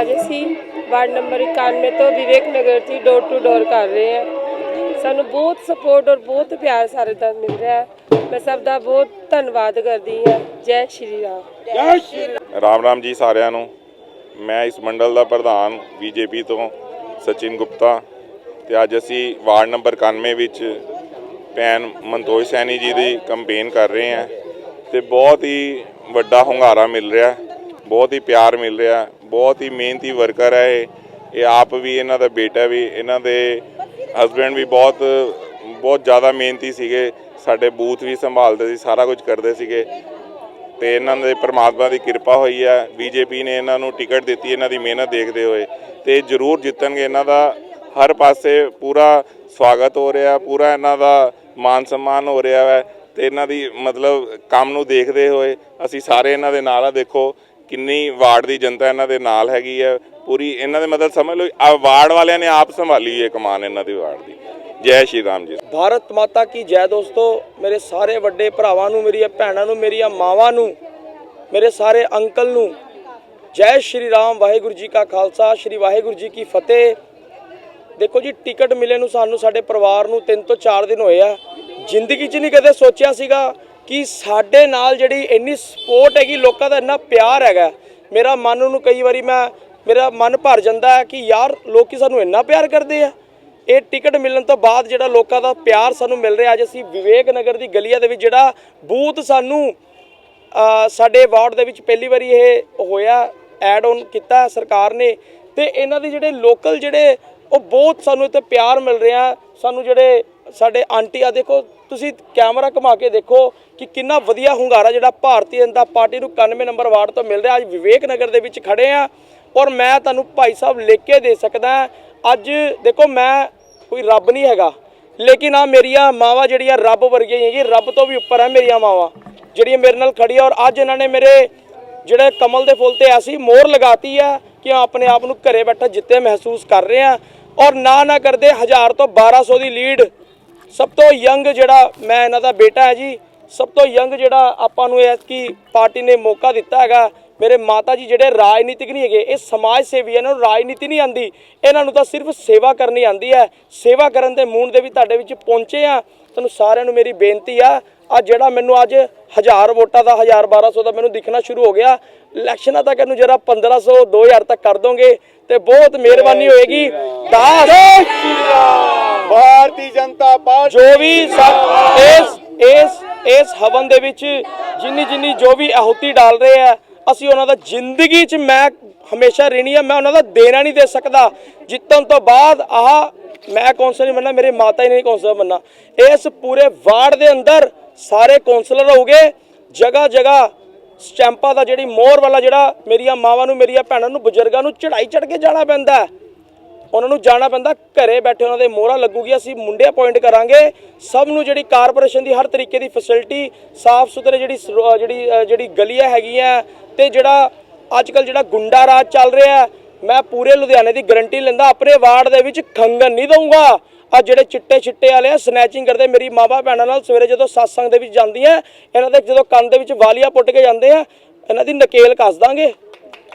ਅੱਜ ਅਸੀਂ ward number 91 ਤੋਂ ਵਿਵੇਕ ਨਗਰ ਦੀ ਡੋਰ ਟੂ ਡੋਰ ਕਰ ਰਹੇ ਹਾਂ ਸਾਨੂੰ ਬਹੁਤ ਸਪੋਰਟ ਔਰ ਬਹੁਤ ਪਿਆਰ ਸਾਰੇ ਦਾ ਮਿਲ ਰਿਹਾ ਹੈ ਮੈਂ ਸਭ ਦਾ ਬਹੁਤ ਧੰਨਵਾਦ ਕਰਦੀ ਹਾਂ ਜੈ ਸ਼੍ਰੀ ਰਾਮ ਰਾਮ ਰਾਮ ਜੀ ਸਾਰਿਆਂ ਨੂੰ ਮੈਂ ਇਸ ਮੰਡਲ ਦਾ ਪ੍ਰਧਾਨ ਬੀਜੇਪੀ ਤੋਂ ਸਚਿਨ ਗੁਪਤਾ ਤੇ ਅੱਜ ਅਸੀਂ ਵਾਰਡ ਨੰਬਰ 91 ਵਿੱਚ ਭੈਣ ਮਨਤੋਜ ਸੈਣੀ ਜੀ ਦੀ ਕੰਪੇਨ ਕਰ ਰਹੇ ਹਾਂ ਤੇ ਬਹੁਤ ਹੀ ਵੱਡਾ ਹੁੰਗਾਰਾ ਮਿਲ ਰਿਹਾ ਬਹੁਤ ਹੀ ਪਿਆਰ ਮਿਲ ਰਿਹਾ, ਬਹੁਤ ਹੀ ਮਿਹਨਤੀ ਵਰਕਰ ਹੈ ਇਹ। ਇਹ ਆਪ ਵੀ, ਇਹਨਾਂ ਦਾ ਬੇਟਾ ਵੀ, ਇਹਨਾਂ ਦੇ ਹਸਬੰਡ ਵੀ ਬਹੁਤ ਬਹੁਤ ਜ਼ਿਆਦਾ ਮਿਹਨਤੀ ਸੀਗੇ। ਸਾਡੇ ਬੂਥ ਵੀ ਸੰਭਾਲਦੇ ਸੀ, ਸਾਰਾ ਕੁਝ ਕਰਦੇ ਸੀਗੇ। ਤੇ ਇਹਨਾਂ ਦੇ ਪ੍ਰਮਾਤਮਾ ਦੀ ਕਿਰਪਾ ਹੋਈ ਹੈ। ਬੀਜੇਪੀ ਨੇ ਇਹਨਾਂ ਨੂੰ ਟਿਕਟ ਦਿੱਤੀ, ਇਹਨਾਂ ਦੀ ਮਿਹਨਤ ਦੇਖਦੇ ਹੋਏ। ਤੇ ਇਹ ਜ਼ਰੂਰ ਜਿੱਤਣਗੇ, ਇਹਨਾਂ ਦਾ ਹਰ ਪਾਸੇ ਪੂਰਾ ਸਵਾਗਤ ਹੋ ਰਿਹਾ, ਪੂਰਾ ਇਹਨਾਂ ਦਾ ਮਾਨ ਸਨਮਾਨ ਹੋ ਰਿਹਾ ਹੈ। ਤੇ ਇਹਨਾਂ ਦੀ ਮਤਲਬ ਕੰਮ ਨੂੰ ਦੇਖਦੇ ਹੋਏ ਅਸੀਂ ਸਾਰੇ ਇਹਨਾਂ ਦੇ ਨਾਲ ਆ, ਦੇਖੋ। ਕਿੰਨੀ ਵਾਰਡ ਦੀ ਜਨਤਾ ਇਹਨਾਂ ਦੇ ਨਾਲ ਹੈਗੀ ਹੈ ਪੂਰੀ ਇਹਨਾਂ ਦੇ ਮਤਲਬ ਸਮਝ ਲਓ, ਆ ਵਾਰਡ ਵਾਲਿਆਂ ਨੇ ਆਪ ਸੰਭਾਲੀ ਹੈ ਕਮਾਨ ਇਹਨਾਂ ਦੀ ਵਾਰਡ ਦੀ। ਜੈ ਸ਼੍ਰੀ ਰਾਮ ਜੀ। ਭਾਰਤ ਮਾਤਾ ਕੀ ਜੈ ਦੋਸਤੋ, ਮੇਰੇ ਸਾਰੇ ਵੱਡੇ ਭਰਾਵਾਂ ਨੂੰ, ਮੇਰੀਆਂ ਭੈਣਾਂ ਨੂੰ, ਮੇਰੀਆਂ ਮਾਵਾਂ ਨੂੰ, ਮੇਰੇ ਸਾਰੇ ਅੰਕਲ ਨੂੰ, ਜੈ ਸ਼੍ਰੀ ਰਾਮ, ਵਾਹਿਗੁਰੂ ਜੀ ਕਾ ਖਾਲਸਾ, ਸ਼੍ਰੀ ਵਾਹਿਗੁਰੂ ਜੀ ਕੀ ਫਤਿਹ। ਦੇਖੋ ਜੀ, ਟਿਕਟ ਮਿਲੇ ਨੂੰ ਸਾਨੂੰ, ਸਾਡੇ ਪਰਿਵਾਰ ਨੂੰ 3 ਤੋਂ 4 ਦਿਨ ਹੋਏ ਆ। ਜ਼ਿੰਦਗੀ 'ਚ ਨਹੀਂ ਕਦੇ ਸੋਚਿਆ ਸੀਗਾ ਕਿ ਸਾਡੇ ਨਾਲ ਜਿਹੜੀ ਇੰਨੀ ਸਪੋਰਟ ਹੈਗੀ, ਲੋਕਾਂ ਦਾ ਇੰਨਾ ਪਿਆਰ ਹੈਗਾ। ਮੇਰਾ ਮਨ ਨੂੰ ਕਈ ਵਾਰੀ ਮੈਂ, ਮੇਰਾ ਮਨ ਭਰ ਜਾਂਦਾ ਹੈ ਕਿ ਯਾਰ ਲੋਕੀ ਸਾਨੂੰ ਇੰਨਾ ਪਿਆਰ ਕਰਦੇ ਆ। ਇਹ ਟਿਕਟ ਮਿਲਣ ਤੋਂ ਬਾਅਦ ਜਿਹੜਾ ਲੋਕਾਂ ਦਾ ਪਿਆਰ ਸਾਨੂੰ ਮਿਲ ਰਿਹਾ, ਅੱਜ ਅਸੀਂ ਵਿਵੇਕ ਨਗਰ ਦੀ ਗਲੀਆਂ ਦੇ ਵਿੱਚ ਜਿਹੜਾ ਬੂਥ ਸਾਨੂੰ ਸਾਡੇ ਵਾਰਡ ਦੇ ਵਿੱਚ ਪਹਿਲੀ ਵਾਰੀ ਇਹ ਹੋਇਆ ਐਡ ਆਨ ਕੀਤਾ ਸਰਕਾਰ ਨੇ। ਤੇ ਇਹਨਾਂ ਦੇ ਜਿਹੜੇ ਲੋਕਲ ਜਿਹੜੇ, ਉਹ ਬਹੁਤ ਸਾਨੂੰ ਇੱਥੇ ਪਿਆਰ ਮਿਲ ਰਿਹਾ। ਸਾਨੂੰ ਜਿਹੜੇ ਸਾਡੇ ਆਂਟੀ ਆ, ਦੇਖੋ, ਤੁਸੀਂ ਕੈਮਰਾ ਘੁਮਾ ਕੇ ਦੇਖੋ ਕਿ ਕਿੰਨਾ ਵਧੀਆ ਹੁੰਗਾਰਾ ਜਿਹੜਾ ਭਾਰਤੀ ਜਨਤਾ ਪਾਰਟੀ ਨੂੰ 91 ਨੰਬਰ ਵਾਰਡ ਤੋਂ ਮਿਲ ਰਿਹਾ। ਅੱਜ ਵਿਵੇਕ ਨਗਰ ਦੇ ਵਿੱਚ ਖੜੇ ਆ ਔਰ ਮੈਂ ਤੁਹਾਨੂੰ ਭਾਈ ਸਾਹਿਬ ਲਿਖ ਕੇ ਦੇ ਸਕਦਾ ਅੱਜ ਦੇਖੋ, ਮੈਂ ਕੋਈ ਰੱਬ ਨਹੀਂ ਹੈਗਾ, ਲੇਕਿਨ ਆ ਮੇਰੀਆਂ ਮਾਵਾਂ ਜਿਹੜੀਆਂ ਰੱਬ ਵਰਗੀਆਂ ਹੀ ਹੈਗੀ ਰੱਬ ਤੋਂ ਵੀ ਉੱਪਰ ਹੈ ਮੇਰੀਆਂ ਮਾਵਾਂ, ਜਿਹੜੀਆਂ ਮੇਰੇ ਨਾਲ ਖੜੀਆਂ ਔਰ ਅੱਜ ਇਹਨਾਂ ਨੇ ਮੇਰੇ ਜਿਹੜੇ ਕਮਲ ਦੇ ਫੁੱਲ ਤੇ ਐਸੀ ਮੋਹਰ ਲਗਾਤੀ ਆ ਕਿ ਆਪਣੇ ਆਪ ਨੂੰ ਘਰੇ ਬੈਠਾ ਜਿੱਤੇ ਮਹਿਸੂਸ ਕਰ ਰਹੇ ਆ। ਔਰ ਨਾ ਨਾ ਕਰਦੇ 1000 ਤੋਂ 1200 ਦੀ ਲੀਡ ਸਭ ਤੋਂ ਯੰਗ ਜਿਹੜਾ ਮੈਂ ਇਹਨਾਂ ਦਾ ਬੇਟਾ ਹੈ ਜੀ ਸਭ ਤੋਂ ਯੰਗ ਜਿਹੜਾ ਆਪਾਂ ਨੂੰ ਇਹ ਕੀ ਪਾਰਟੀ ਨੇ ਮੌਕਾ ਦਿੱਤਾ ਹੈਗਾ ਮੇਰੇ ਮਾਤਾ ਜੀ ਜਿਹੜੇ ਰਾਜਨੀਤਿਕ ਨਹੀਂ ਹੈਗੇ ਇਹ ਸਮਾਜ ਸੇਵੀ ਹੈ, ਇਹਨਾਂ ਨੂੰ ਰਾਜਨੀਤੀ ਨਹੀਂ ਆਂਦੀ ਇਹਨਾਂ ਨੂੰ ਤਾਂ ਸਿਰਫ ਸੇਵਾ ਕਰਨੀ ਆਂਦੀ ਹੈ ਸੇਵਾ ਕਰਨ ਦੇ ਮੂਡ ਦੇ ਵੀ ਤੁਹਾਡੇ ਵਿੱਚ ਪਹੁੰਚੇ ਆ ਤੁਹਾਨੂੰ ਸਾਰਿਆਂ ਨੂੰ ਮੇਰੀ ਬੇਨਤੀ ਆ ਆ ਜਿਹੜਾ ਮੈਨੂੰ ਅੱਜ 1000 ਵੋਟਾਂ ਦਾ 1000 1200 ਦਾ ਮੈਨੂੰ ਦਿਖਣਾ ਸ਼ੁਰੂ ਹੋ ਗਿਆ ਇਲੈਕਸ਼ਨਾਂ ਤੱਕ ਇਹਨੂੰ ਜਰਾ 1500 2000 ਤੱਕ ਕਰ ਦੋਗੇ ਤੇ ਬਹੁਤ ਮਿਹਰਬਾਨੀ ਹੋਏਗੀ ਦਾਸ ਭਾਰਤੀ ਜਨਤਾ ਪਾਰਟੀ ਜੋ ਵੀ ਇਸ ਇਸ ਇਸ ਹਵਨ ਦੇ ਵਿੱਚ ਜਿੰਨੀ ਜਿੰਨੀ ਜੋ ਵੀ ਆਹੁਤੀ ਡਾਲ ਰਹੇ ਆ, ਅਸੀਂ ਉਹਨਾਂ ਦਾ ਜ਼ਿੰਦਗੀ 'ਚ ਮੈਂ ਹਮੇਸ਼ਾ ਰਹਿਣੀ ਆ, ਮੈਂ ਉਹਨਾਂ ਦਾ ਦੇਣਾ ਨਹੀਂ ਦੇ ਸਕਦਾ। ਜਿੱਤਣ ਤੋਂ ਬਾਅਦ ਆਹ ਮੈਂ ਕੌਂਸਲਰ ਨਹੀਂ ਬੰਨਾ ਮੇਰੇ ਮਾਤਾ ਹੀ ਨਹੀਂ ਕੌਂਸਲਰ ਬੰਨਾ ਇਸ ਪੂਰੇ ਵਾਰਡ ਦੇ ਅੰਦਰ ਸਾਰੇ ਕੌਂਸਲਰ ਹੋਗੇ ਜਗ੍ਹਾ ਜਗ੍ਹਾ ਸਟੈਂਪਾਂ ਦਾ ਜਿਹੜੀ ਮੋਹਰ ਵਾਲਾ ਜਿਹੜਾ ਮੇਰੀਆਂ ਮਾਵਾਂ ਨੂੰ, ਮੇਰੀਆਂ ਭੈਣਾਂ ਨੂੰ, ਬਜ਼ੁਰਗਾਂ ਨੂੰ ਚੜਾਈ ਚੜ ਕੇ ਜਾਣਾ ਪੈਂਦਾ ਉਹਨਾਂ ਨੂੰ ਜਾਣਾ ਪੈਂਦਾ ਘਰੇ ਬੈਠੇ ਉਹਨਾਂ ਦੇ ਮੋਹਰਾ ਲੱਗੂਗੀ ਅਸੀਂ ਮੁੰਡੇ ਅਪਾਇੰਟ ਕਰਾਂਗੇ। ਸਭ ਨੂੰ ਜਿਹੜੀ ਕਾਰਪੋਰੇਸ਼ਨ ਦੀ ਹਰ ਤਰੀਕੇ ਦੀ ਫੈਸਿਲਿਟੀ ਸਾਫ਼ ਸੁਥਰੇ ਜਿਹੜੀ ਜਿਹੜੀ ਜਿਹੜੀ ਗਲੀਆਂ ਹੈਗੀਆਂ ਤੇ ਜਿਹੜਾ ਅੱਜ ਕੱਲ ਜਿਹੜਾ ਗੁੰਡਾ ਰਾਜ ਚੱਲ ਰਿਹਾ ਮੈਂ ਪੂਰੇ ਲੁਧਿਆਣੇ ਦੀ ਗਾਰੰਟੀ ਲੈਂਦਾ ਆਪਣੇ ਵਾਰਡ ਦੇ ਵਿੱਚ ਖੰਗਨ ਨਹੀਂ ਦਊਂਗਾ। ਆ ਜਿਹੜੇ ਚਿੱਟੇ ਚਿੱਟੇ ਵਾਲੇ ਆ ਸਨੈਚਿੰਗ ਕਰਦੇ ਮੇਰੀ ਮਾਵਾ ਭੈਣਾਂ ਨਾਲ ਸਵੇਰੇ ਜਦੋਂ ਸਤਸੰਗ ਦੇ ਵਿੱਚ ਜਾਂਦੀਆਂ ਇਹਨਾਂ ਦੇ ਜਦੋਂ ਕੰਨ ਦੇ ਵਿੱਚ ਵਾਲੀਆਂ ਪੁੱਟ ਕੇ ਜਾਂਦੇ ਆ ਇਹਨਾਂ ਦੀ ਨਕੇਲ ਕੱਸ ਦਾਂਗੇ।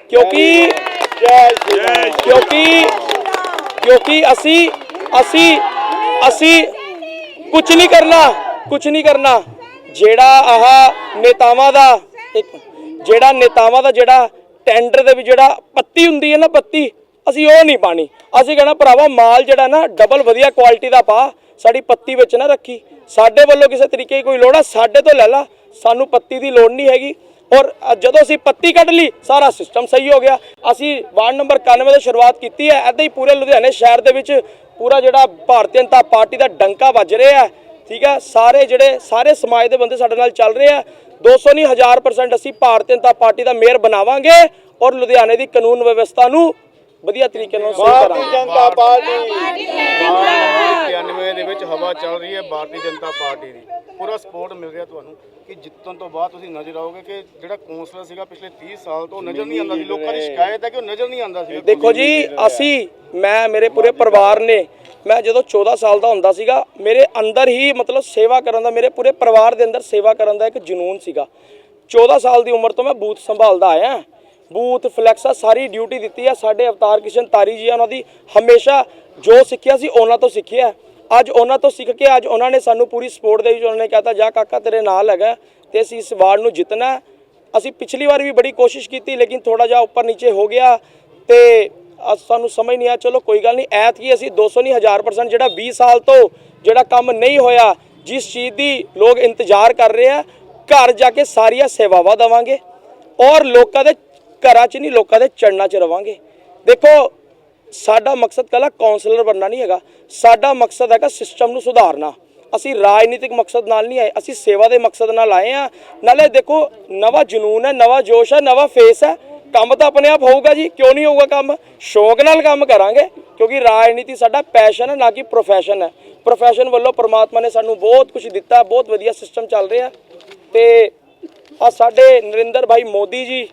ਕਿਉਂਕਿ ਕਿਉਂਕਿ ਕਿਉਂਕਿ ਅਸੀਂ ਅਸੀਂ ਅਸੀਂ ਕੁਝ ਨਹੀਂ ਕਰਨਾ ਕੁਝ ਨਹੀਂ ਕਰਨਾ। ਜਿਹੜਾ ਆਹ ਨੇਤਾਵਾਂ ਦਾ ਜਿਹੜਾ ਨੇਤਾਵਾਂ ਦਾ ਜਿਹੜਾ ਟੈਂਡਰ ਦੇ ਵਿੱਚ ਜਿਹੜਾ ਪੱਤੀ ਹੁੰਦੀ ਹੈ ਨਾ ਪੱਤੀ, ਅਸੀਂ ਉਹ ਨਹੀਂ ਪਾਣੀ। ਅਸੀਂ ਕਹਿਣਾ, ਭਰਾਵਾ, ਮਾਲ ਜਿਹੜਾ ਨਾ ਡਬਲ ਵਧੀਆ ਕੁਆਲਿਟੀ ਦਾ ਪਾ, ਸਾਡੀ ਪੱਤੀ ਵਿੱਚ ਨਾ ਰੱਖੀ। ਸਾਡੇ ਵੱਲੋਂ ਕਿਸੇ ਤਰੀਕੇ ਦੀ ਕੋਈ ਲੋੜ ਆ, ਸਾਡੇ ਤੋਂ ਲੈ ਲਾ। ਸਾਨੂੰ ਪੱਤੀ ਦੀ ਲੋੜ ਨਹੀਂ ਹੈਗੀ। ਔਰ ਜਦੋਂ ਅਸੀਂ ਪੱਤੀ ਕੱਢ ਲਈ, ਸਾਰਾ ਸਿਸਟਮ ਸਹੀ ਹੋ ਗਿਆ। ਅਸੀਂ ਵਾਰਡ ਨੰਬਰ 91 ਤੋਂ ਸ਼ੁਰੂਆਤ ਕੀਤੀ ਹੈ। ਐਦਾਂ ਹੀ ਪੂਰੇ ਲੁਧਿਆਣੇ ਸ਼ਹਿਰ ਦੇ ਵਿੱਚ ਪੂਰਾ ਜਿਹੜਾ ਭਾਰਤੀ ਜਨਤਾ ਪਾਰਟੀ ਦਾ ਡੰਕਾ ਵੱਜ ਰਿਹਾ ਹੈ। ਠੀਕ ਹੈ? ਸਾਰੇ ਜਿਹੜੇ, ਸਾਰੇ ਸਮਾਜ ਦੇ ਬੰਦੇ ਸਾਡੇ ਨਾਲ ਚੱਲ ਰਹੇ ਆ 200 ਨਹੀਂ 1000% ਅਸੀਂ ਭਾਰਤੀ ਜਨਤਾ ਪਾਰਟੀ ਦਾ ਮੇਅਰ ਬਣਾਵਾਂਗੇ ਔਰ ਲੁਧਿਆਣੇ ਦੀ ਕਾਨੂੰਨ ਵਿਵਸਥਾ ਨੂੰ ਵਧੀਆ ਤਰੀਕੇ ਨਾਲ ਸਹੀ ਭਾਰਤੀ ਕਰਾਂਗੇ ਜਨਤਾ ਪਾਰਟੀ। 91 ਦੇ ਵਿੱਚ ਹਵਾ ਚੱਲ ਰਹੀ ਹੈ ਭਾਰਤੀ ਜਨਤਾ ਪਾਰਟੀ ਦੀ। ਪੂਰਾ ਸਪੋਰਟ ਮਿਲ ਰਿਹਾ ਤੁਹਾਨੂੰ ਕਿ ਜਿੱਤਣ ਤੋਂ ਬਾਅਦ ਤੁਸੀਂ ਨਜ਼ਰ ਆਓਗੇ ਕਿ ਜਿਹੜਾ ਕੌਂਸਲਰ ਸੀਗਾ ਪਿਛਲੇ 30 ਸਾਲ ਤੋਂ ਉਹ ਨਜ਼ਰ ਨਹੀਂ ਆਉਂਦਾ ਸੀ। ਲੋਕਾਂ ਦੀ ਸ਼ਿਕਾਇਤ ਹੈ ਕਿ ਉਹ ਨਜ਼ਰ ਨਹੀਂ ਆਉਂਦਾ ਸੀ। ਦੇਖੋ ਜੀ ਅਸੀਂ ਮੈਂ ਮੇਰੇ ਪੂਰੇ ਪਰਿਵਾਰ ਨੇ ਮੈਂ ਜਦੋਂ 14 ਸਾਲ ਦਾ ਹੁੰਦਾ ਸੀਗਾ ਮੇਰੇ ਅੰਦਰ ਹੀ ਮਤਲਬ ਸੇਵਾ ਕਰਨ ਦਾ ਮੇਰੇ ਪੂਰੇ ਪਰਿਵਾਰ ਦੇ ਅੰਦਰ ਸੇਵਾ ਕਰਨ ਦਾ ਇੱਕ ਜਨੂਨ ਸੀਗਾ। 14 ਸਾਲ ਦੀ ਉਮਰ ਤੋਂ ਮੈਂ ਬੂਥ ਸੰਭਾਲਦਾ ਆਇਆ। ਬੂਥ ਫਲੈਕਸ ਆ, ਸਾਰੀ ਡਿਊਟੀ ਦਿੱਤੀ ਆ। ਸਾਡੇ ਅਵਤਾਰ ਕਿਸ਼ਨ ਤਾਰੀ ਜੀ ਆ, ਉਹਨਾਂ ਦੀ ਹਮੇਸ਼ਾ ਜੋ ਸਿੱਖਿਆ ਸੀ ਉਹਨਾਂ ਤੋਂ ਸਿੱਖਿਆ ਅੱਜ ਉਹਨਾਂ ਤੋਂ ਸਿੱਖ ਕੇ ਅੱਜ ਉਹਨਾਂ ਨੇ ਸਾਨੂੰ ਪੂਰੀ ਸਪੋਰਟ ਦੇ ਵਿੱਚ ਉਹਨਾਂ ਨੇ ਕਹਤਾ, ਜਾ ਕਾਕਾ, ਤੇਰੇ ਨਾਲ ਹੈਗਾ ਤੇ ਅਸੀਂ ਇਸ ਵਾਰਡ ਨੂੰ ਜਿੱਤਣਾ ਅਸੀਂ ਪਿਛਲੀ ਵਾਰ ਵੀ ਬੜੀ ਕੋਸ਼ਿਸ਼ ਕੀਤੀ, ਲੇਕਿਨ ਥੋੜਾ ਜਿਹਾ ਉੱਪਰ ਨੀਚੇ ਹੋ ਗਿਆ ਤੇ ਅੱਜ ਸਾਨੂੰ ਸਮਝ ਨਹੀਂ ਆ ਚਲੋ, ਕੋਈ ਗੱਲ ਨਹੀਂ ਐਤ ਕੀ ਅਸੀਂ 200 ਨਹੀਂ 1000% ਜਿਹੜਾ 20 ਸਾਲ ਤੋਂ ਜਿਹੜਾ ਕੰਮ ਨਹੀਂ ਹੋਇਆ, ਜਿਸ ਚੀਜ਼ ਦੀ ਲੋਕ ਇੰਤਜ਼ਾਰ ਕਰ ਰਹੇ ਆ, ਘਰ ਜਾ ਕੇ ਸਾਰੀਆਂ ਸੇਵਾਵਾਂ ਦਵਾਂਗੇ ਔਰ ਲੋਕਾਂ ਦੇ ਘਰਾਂ 'ਚ ਨਹੀਂ, ਲੋਕਾਂ ਦੇ ਚੜਨਾ 'ਚ ਰਵਾਂਗੇ। ਦੇਖੋ, ਸਾਡਾ ਮਕਸਦ ਕੱਲਾ ਕਾਉਂਸਲਰ ਬਣਨਾ ਨਹੀਂ ਹੈਗਾ। ਸਾਡਾ ਮਕਸਦ ਹੈਗਾ ਸਿਸਟਮ ਨੂੰ ਸੁਧਾਰਨਾ। ਅਸੀਂ ਰਾਜਨੀਤਿਕ ਮਕਸਦ ਨਾਲ ਨਹੀਂ ਆਏ, ਅਸੀਂ ਸੇਵਾ ਦੇ ਮਕਸਦ ਨਾਲ ਆਏ ਆ ਨਾਲੇ ਦੇਖੋ, ਨਵਾਂ ਜਨੂਨ ਹੈ, ਨਵਾਂ ਜੋਸ਼ ਹੈ, ਨਵਾਂ ਫੇਸ ਹੈ। ਕੰਮ ਤਾਂ ਆਪਣੇ ਆਪ ਹੋਊਗਾ ਜੀ, ਕਿਉਂ ਨਹੀਂ ਹੋਊਗਾ ਕੰਮ? ਸ਼ੌਂਕ ਨਾਲ ਕੰਮ ਕਰਾਂਗੇ, ਕਿਉਂਕਿ ਰਾਜਨੀਤੀ ਸਾਡਾ ਪੈਸ਼ਨ ਹੈ, ਨਾ ਕਿ ਪ੍ਰੋਫੈਸ਼ਨ ਹੈ। ਪ੍ਰੋਫੈਸ਼ਨ ਵੱਲੋਂ ਪ੍ਰਮਾਤਮਾ ਨੇ ਸਾਨੂੰ ਬਹੁਤ ਕੁਝ ਦਿੱਤਾ, ਬਹੁਤ ਵਧੀਆ ਸਿਸਟਮ ਚੱਲ ਰਿਹਾ। ਤੇ ਆ ਸਾਡੇ ਨਰਿੰਦਰ ਭਾਈ ਮੋਦੀ ਜੀ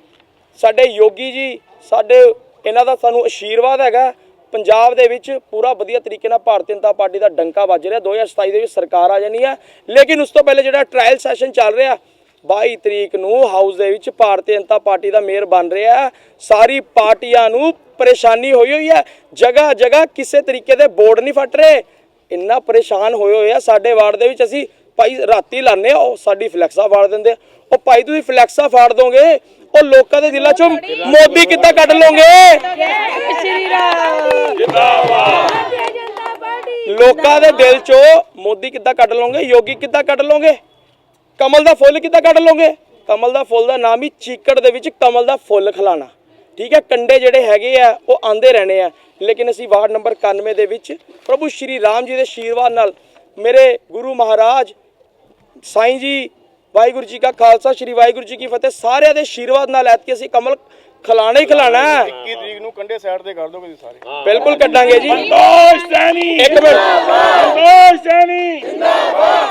ਸਾਡੇ ਯੋਗੀ ਜੀ, ਸਾਡੇ, ਇਹਨਾਂ ਦਾ ਸਾਨੂੰ ਆਸ਼ੀਰਵਾਦ ਹੈਗਾ। ਪੰਜਾਬ ਦੇ ਵਿੱਚ ਪੂਰਾ ਵਧੀਆ ਤਰੀਕੇ ਨਾਲ ਭਾਰਤੀ ਜਨਤਾ ਪਾਰਟੀ ਦਾ ਡੰਕਾ ਵੱਜ ਰਿਹਾ। 2027 ਦੇ ਵਿੱਚ ਸਰਕਾਰ ਆ ਜਾਣੀ ਹੈ ਲੇਕਿਨ ਉਸ ਤੋਂ ਪਹਿਲੇ ਜਿਹੜਾ ਟ੍ਰਾਇਲ ਸੈਸ਼ਨ ਚੱਲ ਰਿਹਾ 22 ਤਰੀਕ ਨੂੰ ਹਾਊਸ ਦੇ ਵਿੱਚ ਭਾਰਤੀ ਜਨਤਾ ਪਾਰਟੀ ਦਾ ਮੇਅਰ ਬਣ ਰਿਹਾ। ਸਾਰੀ ਪਾਰਟੀਆਂ ਨੂੰ ਪਰੇਸ਼ਾਨੀ ਹੋਈ ਹੋਈ ਹੈ ਜਗ੍ਹਾ ਜਗ੍ਹਾ ਕਿਸੇ ਤਰੀਕੇ ਦੇ ਬੋਰਡ ਨਹੀਂ ਫਟ ਰਹੇ। ਇੰਨਾ ਪਰੇਸ਼ਾਨ ਹੋਏ ਹੋਏ ਆ ਸਾਡੇ ਵਾਰਡ ਦੇ ਵਿੱਚ। ਅਸੀਂ ਭਾਈ ਰਾਤੀ ਲਾਣੇ ਆ, ਉਹ ਸਾਡੀ ਫਲੈਕਸਾ ਫਾੜ ਦਿੰਦੇ ਉਹ ਭਾਈ ਤੁਸੀਂ ਫਲੈਕਸਾ ਫਾੜ ਦੋਗੇ ਉਹ ਲੋਕਾਂ ਦੇ ਦਿਲਾਂ ਚੋਂ ਮੋਦੀ ਕਿੱਦਾਂ ਕੱਢ ਲੋਗੇ ਸ਼੍ਰੀ ਰਾਮ ਲੋਕਾਂ ਦੇ ਦਿਲ ਚੋਂ ਮੋਦੀ ਕਿੱਦਾਂ ਕੱਢ ਲੋਗੇ ਯੋਗੀ ਕਿੱਦਾਂ ਕੱਢ ਲੋਗੇ ਕਮਲ ਦਾ ਫੁੱਲ ਕਿੱਦਾਂ ਕੱਢ ਲੋਗੇ ਕਮਲ ਦਾ ਫੁੱਲ ਦਾ ਨਾਮ ਹੀ ਚੀਕੜ ਦੇ ਵਿੱਚ ਕਮਲ ਦਾ ਫੁੱਲ ਖਿਲਾਣਾ। ਠੀਕ ਹੈ, ਕੰਡੇ ਜਿਹੜੇ ਹੈਗੇ ਆ, ਉਹ ਆਂਦੇ ਰਹਿਣੇ ਆ। ਲੇਕਿਨ ਅਸੀਂ ਵਾਰਡ ਨੰਬਰ 91 ਦੇ ਵਿੱਚ ਪ੍ਰਭੂ ਸ਼੍ਰੀ ਰਾਮ ਜੀ ਦੇ ਆਸ਼ੀਰਵਾਦ ਨਾਲ ਮੇਰੇ ਗੁਰੂ ਮਹਾਰਾਜ ਸਾਈਂ ਜੀ ਵਾਹਿਗੁਰੂ ਜੀ ਕਾ ਖਾਲਸਾ ਸ਼੍ਰੀ ਵਾਹਿਗੁਰੂ ਜੀ ਕੀ ਫਤਿਹ। ਸਾਰਿਆਂ ਦੇ ਆਸ਼ੀਰਵਾਦ ਨਾਲ ਐਤਕੀ ਅਸੀਂ ਕਮਲ ਖਿਲਾਣਾ ਹੀ ਖਿਲਾਣਾ ਹੈ। 21 ਤਰੀਕ ਨੂੰ ਕੰਡੇ ਸਾਈਡ ਤੇ ਕਰ ਦੋਗੇ ਤੁਸੀਂ ਸਾਰੇ। ਬਿਲਕੁਲ ਕੱਢਾਂਗੇ ਜੀ। ਸੰਤੋਸ਼ ਸੈਣੀ ਇੱਕ ਮਿੰਟ। ਸੰਤੋਸ਼ ਸੈਣੀ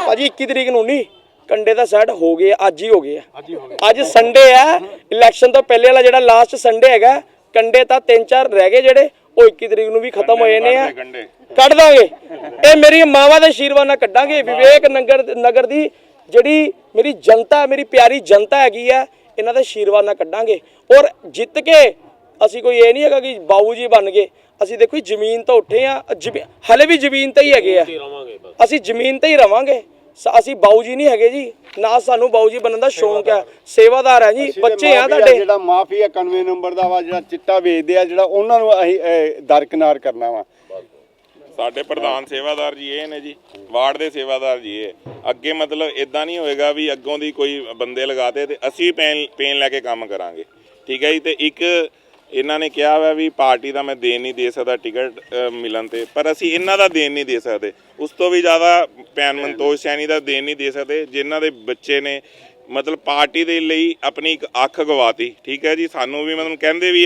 ਭਾਜੀ 21 ਤਰੀਕ ਨੂੰ ਨਹੀਂ ਕੰਡੇ ਦਾ ਸੈਟ ਹੋ ਗਏ ਅੱਜ ਹੀ ਹੋ ਗਏ ਅੱਜ ਹੀ ਹੋ ਗਏ। ਅੱਜ ਸੰਡੇ ਆ ਇਲੈਕਸ਼ਨ ਤੋਂ ਪਹਿਲੇ ਵਾਲਾ ਜਿਹੜਾ ਲਾਸਟ ਸੰਡੇ ਹੈਗਾ ਕੰਡੇ ਤਾਂ ਤਿੰਨ ਚਾਰ ਰਹਿ ਗਏ ਜਿਹੜੇ ਉਹ 21 ਤਰੀਕ ਨੂੰ ਵੀ ਖਤਮ ਹੋ ਜਾਣੇ ਆ। ਕੱਢ ਦਾਂਗੇ। ਇਹ ਮੇਰੀ ਮਾਵਾਂ ਦੇ ਆਸ਼ੀਰਵਾਦ ਨਾਲ ਕੱਢਾਂਗੇ। ਵਿਵੇਕ ਨਗਰ ਨਗਰ ਦੀ ਜਿਹੜੀ ਮੇਰੀ ਜਨਤਾ ਮੇਰੀ ਪਿਆਰੀ ਜਨਤਾ ਹੈਗੀ ਆ ਇਹਨਾਂ ਦੇ ਆਸ਼ੀਰਵਾਦ ਨਾਲ ਕੱਢਾਂਗੇ। ਔਰ ਜਿੱਤ ਕੇ ਅਸੀਂ ਕੋਈ ਇਹ ਨਹੀਂ ਹੈਗਾ ਕਿ ਬਾਊ ਜੀ ਬਣ ਗਏ। ਅਸੀਂ ਦੇਖੋ ਜੀ ਜ਼ਮੀਨ ਤੋਂ ਉੱਠੇ ਆ ਹਲੇ ਵੀ ਜ਼ਮੀਨ ਤੇ ਹੀ ਹੈਗੇ ਆ। ਅਸੀਂ ਜ਼ਮੀਨ ਤੇ ਹੀ ਰਵਾਂਗੇ। ਅਸੀਂ ਬਾਊ ਜੀ ਨਹੀਂ ਹੈਗੇ ਜੀ। ਨਾ ਸਾਨੂੰ ਬਾਊ ਜੀ ਬਣਨ ਦਾ ਸ਼ੌਂਕ ਹੈ ਸੇਵਾਦਾਰ। ਹੈ ਜੀ ਬੱਚੇ ਆ ਤੁਹਾਡੇ। ਜਿਹੜਾ ਮਾਫੀਆ 91 ਨੰਬਰ ਦਾ ਵਾ ਜਿਹੜਾ ਚਿੱਟਾ ਵੇਚਦੇ ਆ ਜਿਹੜਾ ਉਹਨਾਂ ਨੂੰ ਅਸੀਂ ਦਰਕਨਾਰ ਕਰਨਾ ਵਾ। ਸਾਡੇ ਪ੍ਰਧਾਨ ਸੇਵਾਦਾਰ ਜੀ ਇਹ ਨੇ ਜੀ, ਵਾਰਡ ਦੇ ਸੇਵਾਦਾਰ ਜੀ ਇਹ। ਅੱਗੇ ਮਤਲਬ ਇਦਾਂ ਨਹੀਂ ਹੋਏਗਾ ਵੀ ਅੱਗੋਂ ਦੀ ਕੋਈ ਬੰਦੇ ਲਗਾਤੇ ਤੇ ਅਸੀਂ ਪੇਨ ਪੇਨ ਲੈ ਕੇ ਕੰਮ ਕਰਾਂਗੇ। ਠੀਕ ਹੈ ਜੀ, ਤੇ ਇੱਕ ਇਹਨਾਂ ਨੇ ਕਿਹਾ ਵਾ ਵੀ ਪਾਰਟੀ ਦਾ ਮੈਂ ਦੇਣ ਨਹੀਂ ਦੇ ਸਕਦਾ ਟਿਕਟ ਮਿਲਣ ਤੇ, ਪਰ ਅਸੀਂ ਇਹਨਾਂ ਦਾ ਦੇਣ ਨਹੀਂ ਦੇ ਸਕਦੇ। ਉਸ ਤੋਂ ਵੀ ਜ਼ਿਆਦਾ ਭੈਣ ਮਨਤੋਜ ਸੈਣੀ ਦਾ ਦੇਣ ਨਹੀਂ ਦੇ ਸਕਦੇ, ਜਿਨ੍ਹਾਂ ਦੇ ਬੱਚੇ ਨੇ ਮਤਲਬ ਪਾਰਟੀ ਦੇ ਲਈ ਆਪਣੀ ਇੱਕ ਅੱਖ ਗਵਾਤੀ। ਠੀਕ ਹੈ ਜੀ, ਸਾਨੂੰ ਵੀ ਮਤਲਬ ਕਹਿੰਦੇ ਵੀ